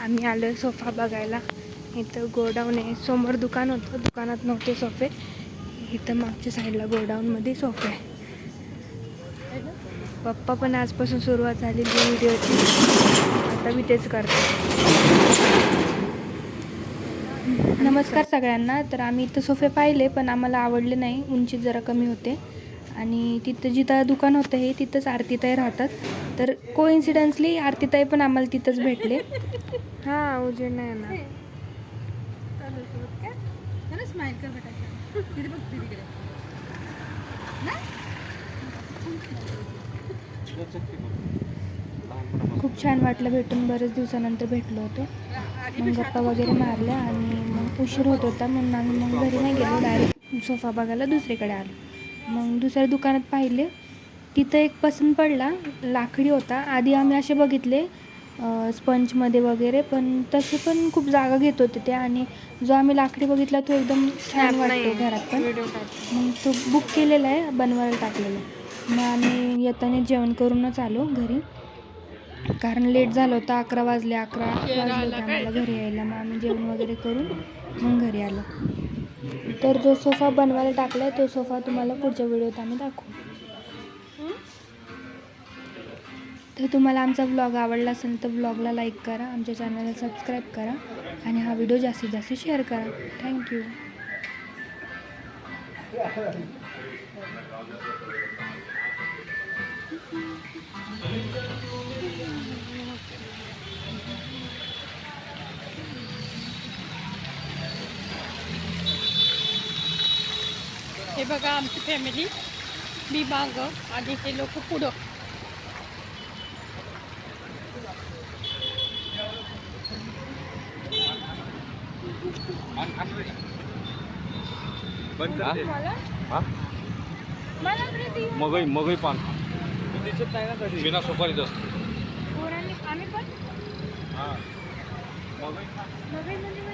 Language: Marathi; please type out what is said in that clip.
आम्ही आलो सोफा बघायला. इथं गोडाऊन आहे. समोर दुकान होतं. दुकानात नव्हते सोफे. इथं मागच्या साईडला गोडाऊनमध्ये सोफे आहे. पप्पा पण आजपासून सुरुवात झालेली व्हिडिओची. आता मी तेच करते. नमस्कार सगळ्यांना. तर आम्ही इथं सोफे पाहिले पण आम्हाला आवडले नाही. उंची जरा कमी होते. आणि तिथं जिथं दुकान होतं हे तिथंच आरतीताई राहतात. तर को इन्सिडन्सली आरतीताई पण आम्हाला तिथंच भेटले. हां उजेड नाही ना खूप छान वाटलं भेटून. बरेच दिवसानंतर भेटलो होतो. मग गप्पा वगैरे मारल्या आणि मग उशीर होत होता. म्हणून आम्ही मग घरी नाही गेलो. डायरेक्ट सोफा बघायला दुसरीकडे आलो. मग दुसऱ्या दुकानात पाहिले. तिथं एक पसंत पडला लाकडी होता. आधी आम्ही असे बघितले स्पंजमध्ये वगैरे पण तसे पण खूप जागा घेत होते ते आणि जो आम्ही लाकडी बघितला तो एकदम छान वाटतो घरात पण. मग तो बुक केलेला आहे बनवायला टाकलेला. मग आम्ही येताना जेवण करूनच आलो घरी. कारण लेट झालं होतं अकरा वाजले अकरा वाजले होते आम्हाला घरी यायला. मग आम्ही जेवण वगैरे करून मग घरी आलो. तर जो सोफा बनवायला टाकला आहे तो सोफा तुम्हाला पुढच्या व्हिडिओत आम्ही दाखवू. तर तुम्हाला आमचा ब्लॉग आवडला असेल तर ब्लॉगला लाईक करा आमच्या चॅनलला सबस्क्राईब करा आणि हा व्हिडिओ जास्तीत जास्त शेअर करा. थँक्यू हे बघा आमची फॅमिली मी माग आणि हे लोक पुढं. मगई मगई पान बिना सुपारीच असतं. आम्ही पण? मगई म्हणजे